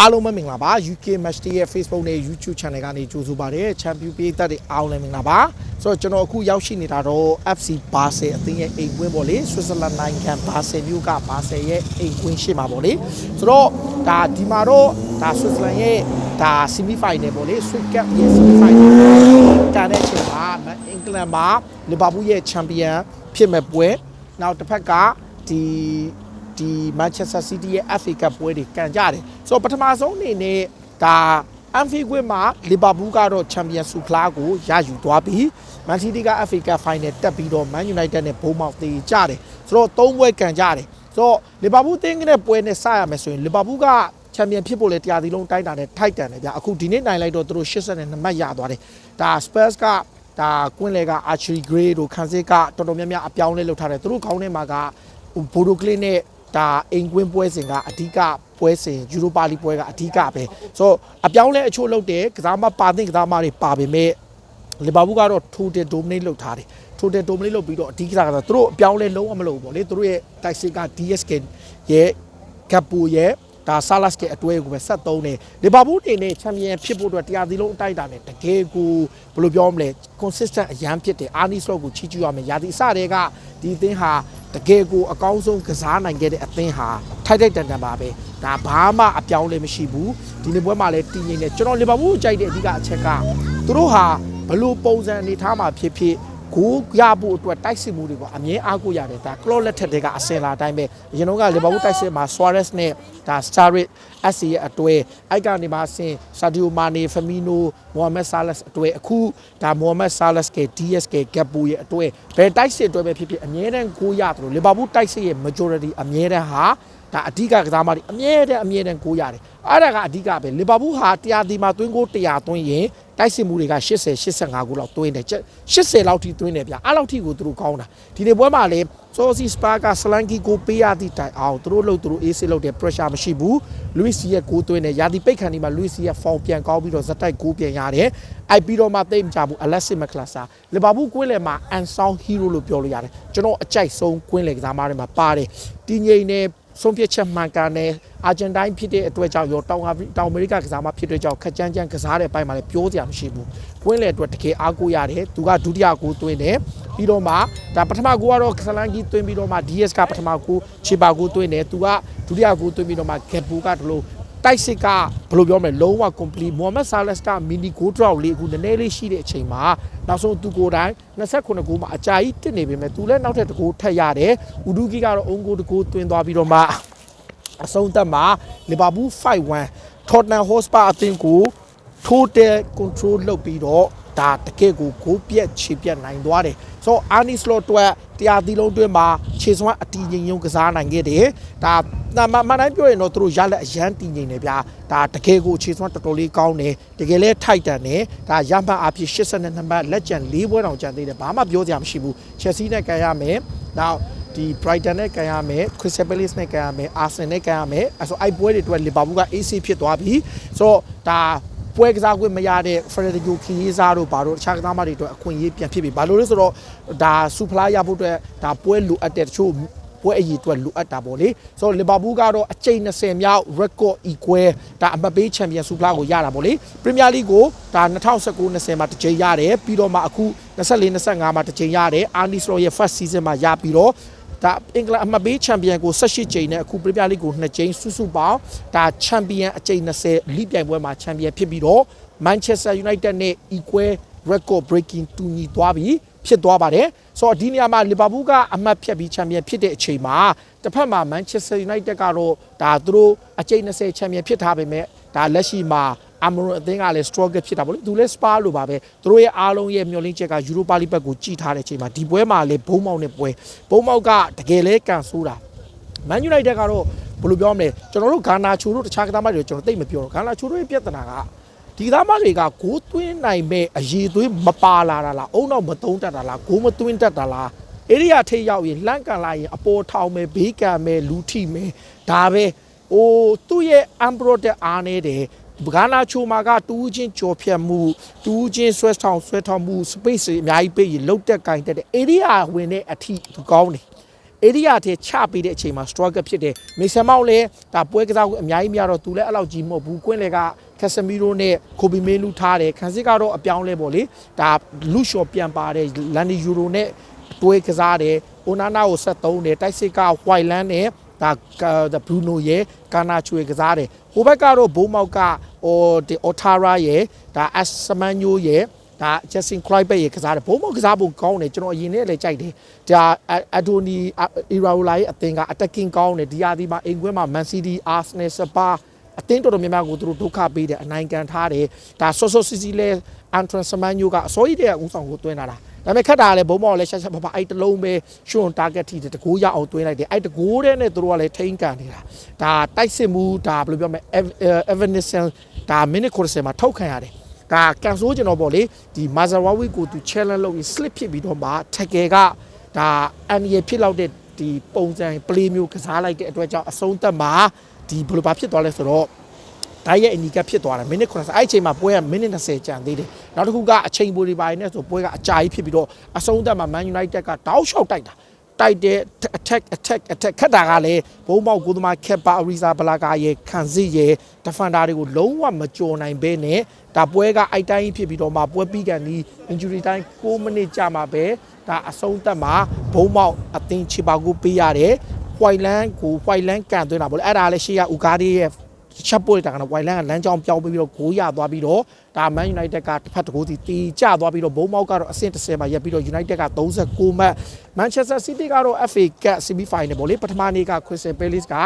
အားလုံးပဲမင်္ဂလာပါ UK Match Day ရဲ့ Facebook နဲ့ YouTube Channel ကနေကြိုဆိုပါရစေ Champion ပြည်သက်တွေအားလုံးလည်းမင်္ဂလာပါဆိုတော့ကျွန်တော်အခုရောက်ရှိနေတာတော့ FC Basel အသင်းရဲ့အိမ်ကွင်းပေါ့လေ Switzerland နိုင်ငံ Basel မြို့က Basel ရဲ့အိမ်ကွင်းရှိမှာပေါ့လေဆိုတော့ဒါဒီမှာတော့ဒါ Switzerland ရဲ့ဒါ semi final ပေါ့လေ Swiss Cup ရဲ့ semi final ကန်တဲ့အချိန်မှာအင်္ဂလန်မှာ Liverpool ရဲ့ Champion ဖြစ်မဲ့ပွဲနောက်တစ်ဖက်ကဒီ ဒီ Manchester City ရဲ့ FA Cup ပွဲတွေကန်ကြတယ်ဆိုတော့ပထမဆုံးအနေနဲ့ဒါ Anfield ကွင်းမှာ Liverpool ကတော့ Champions League ဖလားကိုရယူသွားပြီး Man City က FA Cup Final တက်ပြီးတော့ Man United နဲ့ဘုံမောက်သေးကြတယ်ဆိုတော့သုံးပွဲကန်ကြတယ်ဆိုတော့ Liverpool တင်းတဲ့ပွဲနဲ့စရမယ်ဆိုရင် Liverpool ကချန်ပီယံဖြစ်ဖို့လေတရားသီးလုံးတိုက်တာနဲ့ထိုက်တန်တယ်ဗျအခုဒီနေ့နိုင်လိုက်တော့သူတို့82မှတ်ရသွားတယ်ဒါ Spurs ကဒါကွင်းလေက Archery Gray တို့ခန်းစစ်ကတော်တော်များများအပြောင်းလဲလုပ်ထားတယ်သူတို့ခေါင်းထဲမှာကဘိုဒိုကလစ်နဲ့ ဒါအိမ်ကွင်းပွဲစဉ်ကအဓိကပွဲစဉ်ယူရိုပါလီပွဲကအဓိကပဲဆိုတော့အပြောင်းလဲအချို့လုပ်တယ်ကစားမပါတဲ့ကစားမတွေပါပေမဲ့လီဗာပူးကတော့ total dominate လုပ်ထားတယ် total dominate လုပ်ပြီးတော့အဓိကကတော့သူတို့အပြောင်းလဲလုံးဝမလုပ်ဘူးပေါ့လေသူတို့ရဲ့ tactic က DSK ရဲ့ကပ်ပူရဲ့ ဒါဆာလတ်ရဲ့အတွဲကိုပဲဆက်သုံးတယ်လီဗာပူးအနေနဲ့ချန်ပီယံဖြစ်ဖို့အတွက်တရားသီးလုံးအတိုက်အတာနဲ့တကယ်ကိုဘယ်လိုပြောမလဲ consistent အရန်ဖြစ်တယ်အာနီစလော့ကိုချီးကျူးရမယ်ရာသီအစတည်းကဒီအသင်းဟာတကယ်ကိုအကောင်းဆုံးကစားနိုင်ခဲ့တဲ့အသင်းဟာထိုက်ထိုက်တန်တန်ပါပဲဒါဘာမှအပြောင်းလဲမရှိဘူးဒီနေ့ပွဲမှာလည်းတည်ငြိမ်နေကျွန်တော်လီဗာပူးကိုကြိုက်တဲ့အဓိကအချက်ကသူတို့ဟာဘလို့ပုံစံအနေထားမှာဖြစ်ဖြစ် ဂိုးရဖို့အတွက်တိုက်စစ်မှုတွေကအမြဲအားကိုရတယ်ဒါကလော့လက်ထက်တွေကအစင်လာအတိုင်းပဲအရင်တော့ကလီဗာပူးတိုက်စစ်မှာ Suarez နဲ့ဒါ Sturridge SC ရဲ့အတွဲအိုက်ကနေမှအဆင် Sadio Mane Firmino Mohamed Salah အတွဲအခုဒါ Mohamed Salah က DSK Gakpo ရဲ့အတွဲဘယ်တိုက်စစ်အတွဲပဲဖြစ်ဖြစ်အမြဲတမ်းဂိုးရတယ်လို့လီဗာပူးတိုက်စစ်ရဲ့ majority အမြဲတမ်းဟာ ဒါအဓိကကစားမတွေအမြဲတမ်းအမြဲတမ်းကိုရတယ်အဲ့ဒါကအဓိကပဲလီဗာပူးဟာတရားဒီမှာသွင်းကို100သွင်းရင်တိုက်စစ်မှုတွေက80 85ခုလောက်သွင်းတယ်80လောက်ထိသွင်းတယ်ဗျအဲ့လောက်ထိကိုသူတို့ကောင်းတာဒီနေ့ပွဲမှာလေဆိုစီစပါကဆလန်ကီကိုပေးရသည့်တိုင်အောင်သူတို့လို့သူတို့အေးစစ်လို့တဲ့ pressure မရှိဘူးလူးစီရဲ့ကိုသွင်းတယ်ယာဒီပိတ်ခန်ဒီမှာလူးစီရဲ့ form ပြန်ကောင်းပြီးတော့ဇက်တိုက်ကိုပြန်ရတယ်အိုက်ပြီးတော့မှသိမ့်ကြဘူး Alexis McAllister လီဗာပူးကွင်းလယ်မှာ unsung hero လို့ပြောလို့ရတယ်ကျွန်တော်အကြိုက်ဆုံးကွင်းလယ်ကစားမတွေမှာပါတယ်တည်ငြိမ်နေ ဆုံးဖြတ်ချက်မှန်ကန်တဲ့အာဂျန်တိုင်းဖြစ်တဲ့အတွက်ကြောင့်ရောတောင်အာဖရိတောင်အမေရိကကစားမဖြစ်တဲ့ကြောင့်ခက်ကြမ်းကြမ်းကစားတဲ့အပိုင်းမှာလည်းပြောစရာမရှိဘူး။ကွင်းလေအတွက်တကယ်အားကိုးရတယ်။သူကဒုတိယကိုသွင်းတယ်။ပြီးတော့မှဒါပထမကိုကတော့ဆလန်ကီသွင်းပြီးတော့မှ DS ကပထမကိုချီပါကိုသွင်းတယ်။သူကဒုတိယကိုသွင်းပြီးတော့မှဂက်ပူကဒီလို တိုက်စစ်ကဘယ်လိုပြောမလဲလုံးဝ complete မိုဟာမက်ဆာလက်စ်ကမီနီဂိုးဒရော့လေးအခုနည်းနည်းလေးရှိတဲ့အချိန်မှာနောက်ဆုံးသူကိုယ်တိုင်29ဂိုးမှာအကြာကြီးတစ်နေပေမဲ့သူလည်းနောက်ထပ်တစ်ဂိုးထပ်ရတယ်။ဥဒူကီကတော့အုံဂိုးတစ်ဂိုးသွင်းသွားပြီးတော့မှအဆုံးသက်မှာလီဗာပူး5-1 Tottenham Hotspur အသင်းကို total control လုပ်ပြီးတော့ ဒါတကယ့်ကိုဂိုးပြက်ခြေပြက်နိုင်သွားတယ်ဆိုတော့ Arne Slot အတွက်တရားသီးလုံးတွင်းမှာခြေစွမ်းအတီးငိမ်ယုံကစားနိုင်ခဲ့တယ်ဒါဒါမှမှန်တိုင်းပြောရင်တော့သူတို့ရလက်အရန်တည်ငိမ်နေဗျာဒါတကယ်ကိုခြေစွမ်းတော်တော်လေးကောင်းတယ်တကယ်လဲထိုက်တန်တယ်ဒါရမှတ်အဖြစ်82နံပါတ်လက်ကျန်၄ပွဲတောင်ကျန်သေးတယ်ဘာမှပြောစရာမရှိဘူး Chelsea နဲ့ကန်ရမယ်နောက်ဒီ Brighton နဲ့ကန်ရမယ် Crystal Palace နဲ့ကန်ရမယ် Arsenal နဲ့ကန်ရမယ်အဲဆိုအိုက်ပွဲတွေအတွက် Liverpool က AC ဖြစ်သွားပြီဆိုတော့ဒါ ပွဲကစားခွင့်မရတဲ့ Federico Chiesa တို့ဘာတို့တခြားကစားမတွေအတွက်အခွင့်အရေးပြန်ဖြစ်ပြီဘာလို့လဲဆိုတော့ဒါစူဖလားရဖို့အတွက်ဒါပွဲလိုအပ်တဲ့တချို့ပွဲအရေးအတွက်လိုအပ်တာပေါ့လေဆိုတော့လီဗာပူးကတော့အကျိန်20မြောက် record equal ဒါအမပေးချန်ပီယံစူဖလားကိုရတာပေါ့လေပရီးမီးယားလိကိုဒါ2019-20မှာတစ်ကြိမ်ရတယ်ပြီးတော့မှအခု24-25မှာတစ်ကြိမ်ရတယ်အာနီစလောရဲ့ first season မှာရပြီးတော့ ဒါအင်္ဂလန်အမပေးချန်ပီယံကို18ကြိမ်နဲ့အခုပရီးမီးယားလိကို2ကြိမ်စုစုပေါင်းဒါချန်ပီယံအကြိမ်20လိပြိုင်ပွဲမှာချန်ပီယံဖြစ်ပြီးတော့ Manchester United နဲ့ equal record breaking တူညီသွားပြီဖြစ်သွားပါတယ်ဆိုတော့ဒီနေရာမှာလီဗာပူးကအမှတ်ဖြတ်ပြီးချန်ပီယံဖြစ်တဲ့အချိန်မှာတစ်ဖက်မှာ Manchester United ကတော့ဒါသူတို့အကြိမ်20ချန်ပီယံဖြစ်ထားပေမဲ့ဒါလက်ရှိမှာ အမရွန်အသင်းကလည်း struggle ဖြစ်တာပေါ့လေသူလည်း spa လို့ပါပဲသူတို့ရဲ့အားလုံးရဲ့မျှော်လင့်ချက်ကယူရိုပါလိဘက်ကိုကြည်ထားတဲ့အချိန်မှာဒီပွဲမှာလည်းဘုံမောက်နဲ့ပွဲဘုံမောက်ကတကယ်လဲကန်ဆိုးတာ Man United ကတော့ဘယ်လိုပြောမလဲကျွန်တော်တို့ဂါနာချိုတို့တခြားကစားမတွေကျွန်တော်သိမပြောတော့ဂါနာချိုတို့ရဲ့ပြဿနာကဒီသားမတွေကဂိုးသွင်းနိုင်မဲ့အရေးသွင်းမပါလာတာလားအုံနောက်မသုံးတတ်တာလားဂိုးမသွင်းတတ်တာလားအေရိယာထိပ်ရောက်ရင်လှန့်ကန်လိုက်ရင်အပေါ်ထောင်မယ်ဘေးကန်မယ်လူထိမယ်ဒါပဲအိုးသူ့ရဲ့ unprotected အားနေတယ် ဂါနာချိုမာကတူးချင်းကြော်ဖြတ်မှုတူးချင်းဆွဲထောင်ဆွဲထောင်မှု space တွေအများကြီးပေးရင်လုတ်တက်ကင်တက်တဲ့ area ဝင်တဲ့အထိသူကောင်းတယ် area ထဲချပေးတဲ့အချိန်မှာ struggle ဖြစ်တယ်မေဆန်မောက်လည်းဒါပွဲကစားကိုအများကြီးများတော့သူလည်းအဲ့လောက်ကြီးမဟုတ်ဘူးကွင်းလေကကက်ဆမီရိုနဲ့ကိုဘီမေလူထားတယ်ခန်းစစ်ကတော့အပြောင်းလဲပေါ့လေဒါလူရှော့ပြန်ပါတယ်လန်နီယူရိုနဲ့တွဲကစားတယ်အိုနာနာကို73တယ်တိုက်စစ်ကဝိုင်လန်နဲ့ဒါဒါဘရူနိုရဲ့ကာနာချွေကစားတယ် ဟိုဘက်ကတော့ဘိုးမောက်ကဟိုဒီအော်ထာရာရဲ့ဒါအက်စမန်ညိုရဲ့ဒါ Justin Kluivert ရဲ့ကစားတယ်ဘိုးမောက်ကစားဖို့ကောင်းတယ်ကျွန်တော်အရင်နဲ့လည်းကြိုက်တယ်ဒါအဒိုနီအီရာူလာရဲ့အသင်က attacking ကောင်းတယ်ဒီဟာဒီမှာအိမ်ခွဲမှာ Man City Arsenal Spa အသင်းတော်တော်များများကိုသူတို့ဒုက္ခပေးတယ်အနိုင်ကန်ထားတယ်ဒါဆော့ဆော့စီစီလဲအန်ထရန်စမန်ညိုကအစိုးရတဲ့ဦးဆောင်ကိုတွင်းလာတာ ဒါပေမဲ့ခက်တာလည်းဘုံမော်လည်းရှာရှာဖဖအဲ့တလုံးပဲရှွန်တာဂက်ထိတယ်တကူရအောင်တွင်းလိုက်တယ်အဲ့တကူတဲ့နဲ့သူတို့ကလည်းထိန်းကန်နေတာဒါတိုက်စစ်မှုဒါဘယ်လိုပြောမလဲ Evanescence ဒါမိနစ်90မှာထောက်ခံရတယ်ဒါကန်ဆိုးကျွန်တော်ပေါ့လေဒီမာဇာဝါဝီကိုသူ challenge လုပ်ပြီး slip ဖြစ်ပြီးတော့မှ tackle ကဒါအန်ရီဖြစ်လောက်တဲ့ဒီပုံစံ play မျိုးကစားလိုက်တဲ့အတွက်ကြောင့်အဆုံးသက်မှာဒီဘယ်လိုပါဖြစ်သွားလဲဆိုတော့ ဒါရဲ့အနီကဖြစ်သွားတယ်မိနစ်90အဲ့အချိန်မှာပွဲကမိနစ်20ကျန်သေးတယ်နောက်တစ်ခုကအချိန်ပိုတွေပိုင်းနဲ့ဆိုပွဲကအကြာကြီးဖြစ်ပြီးတော့အဆုံးသက်မှာ Man United ကတောက်လျှောက်တိုက်တာတိုက်တဲ့ attack attack attack ခက်တာကလည်းဘုံပေါက်ကိုသမားခက်ပါအရီဇာဘလာကာရဲ့ခံစစ်ရဲ့ defender တွေကိုလုံးဝမကြော်နိုင်ဘဲနဲ့ဒါပွဲကအိုက်တိုင်းဖြစ်ပြီးတော့မှပွဲပြီးကန်ဒီ injury time 6မိနစ်ကြာမှာပဲဒါအဆုံးသက်မှာဘုံပေါက်အသင်းချီပါကိုပေးရတယ်ဝိုင်လန်ကိုဝိုင်လန်ကန်သွင်းတာပေါ့လေအဲ့ဒါလည်းရှေ့ကဥကားဒီရဲ့ ချက်ပို့တာကဝိုင်လန်ကလမ်းကြောင်းပြောင်းပြီးတော့ဂိုးရသွားပြီးတော့ဒါ Man United ကတစ်ဖက်တစ်ကိုးစီတီကျသွားပြီးတော့ဘုံမောက်ကတော့အဆင့်30မှာရပ်ပြီးတော့ United က39မှတ် Manchester City ကတော့ FA Cup semi final ပေါ့လေပထမနေ့က Crystal Palace က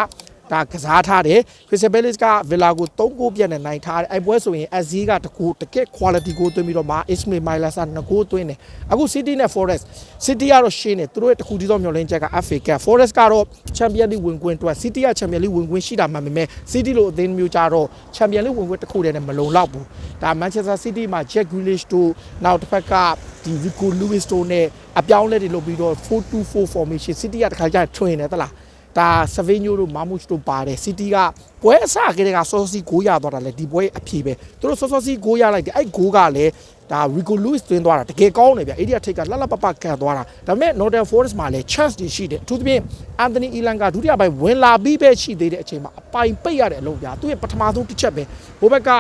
ဒါကစားထားတယ် Crystal Palace က Villa ကို3ဂိုးပြတ်နဲ့နိုင်ထားတယ်အဲ့ပွဲဆိုရင် SZ ကတကူတကက် quality ကိုသွင်းပြီးတော့မှ Ismail Mailasa 2ဂိုးသွင်းတယ်အခု City နဲ့ Forest City ကတော့ရှင်းတယ်သူတို့ရဲ့တခုတည်းသောမျှော်လင့်ချက်က FA Cup Forest ကတော့ Champions League ဝင်ခွင့်အတွက် City က Champions League ဝင်ခွင့်ရှိတာမှမမဲ့ City လို့အသင်းမျိုးကြတော့ Champions League ဝင်ခွင့်တစ်ခုတည်းနဲ့မလုံလောက်ဘူးဒါ Manchester City မှာ Jack Grealish တို့နောက်တစ်ဖက်ကဒီ Rico Lewis တို့နဲ့အပြောင်းလဲတွေလုပ်ပြီးတော့4-2-4 formation City ကတခါကျရင် train တယ်သလား ဒါဆဗေညိုတို့မာမုချ်တို့ပါတယ်စီတီက ပွဲအစကတည်းကဆော့စီဂိုးရသွားတာလေဒီပွဲအဖြေပဲသူတို့ဆော့ဆော့စီဂိုးရလိုက်တယ်အဲ့ဂိုးကလည်းဒါရီကိုလူးစ်သွင်းသွားတာတကယ်ကောင်းတယ်ဗျအဲ့ဒီအထိတ်ကလှလှပပကန်သွားတာဒါပေမဲ့ Northern Forest မှာလည်း chance တွေရှိတယ်အထူးသဖြင့်အန်တိုနီအီလန်ကဒုတိယပိုင်းဝင်လာပြီးပဲရှိသေးတဲ့အချိန်မှာအပိုင်ပိတ်ရတဲ့အလုပ်ဗျာသူရဲ့ပထမဆုံးတစ်ချက်ပဲဘိုးဘက်က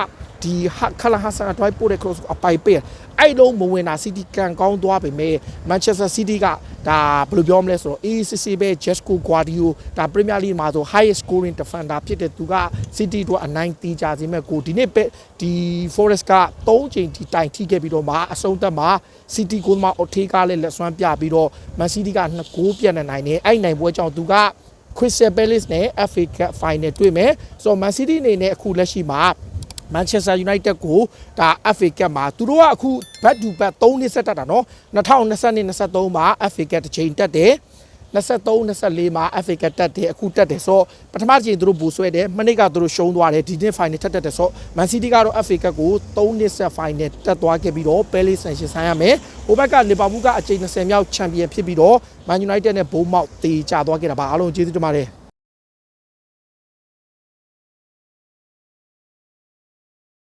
ဒီခလာဟာဆန်က drive ပို့တဲ့ cross အပိုင်ပိတ်အဲ့လုံးမဝင်တာ City ကန်ကောင်းသွားပေမဲ့ Manchester City ကဒါဘယ်လိုပြောမလဲဆိုတော့ ACC ပဲ Jesco Guardiola ဒါ Premier League မှာဆို highest scoring defender ဖြစ်တဲ့သူက City တို့အနိုင်တီးကြစေမဲ့ကိုဒီနေ့ပဲဒီ Forest က3ချိန်ထိတိုင်ထိခဲ့ပြီးတော့မှအဆုံးသက်မှာ City ကိုမှအထေးကားလည်းလက်စွမ်းပြပြီးတော့ Man City က2ဂိုးပြတ်နေနိုင်တယ်အဲ့နိုင်ပွဲကြောင့်သူက Crystal Palace နဲ့ FA Cup Final တွေ့မယ်ဆိုတော့ Man City အနေနဲ့အခုလက်ရှိမှာ Manchester United ကိုဒါ FA Cup မှာသူတို့ကအခု back to back 3နှစ်ဆက်တက်တာနော်2022 23မှာ FA Cup တစ်ချိန်တက်တယ် 23 24မှာ FA Cup တက်တယ်အခုတက်တယ်ဆိုတော့ပထမချိန်သူတို့ဘူဆွဲတယ်မနေ့ကသူတို့ရှုံးသွားတယ်ဒီနေ့ final ထက်တက်တယ်ဆိုတော့ Man City ကတော့ FA Cup ကို3နှစ်ဆက် final တက်သွားခဲ့ပြီးတော့ Palace နဲ့ရှင်ဆိုင်ရမယ်ဟိုဘက်က Liverpool ကအချိန်20မြောက် champion ဖြစ်ပြီးတော့ Man United နဲ့ Bournemouth တေချသွားခဲ့တာပါအားလုံးကျေးဇူးတင်ပါတယ်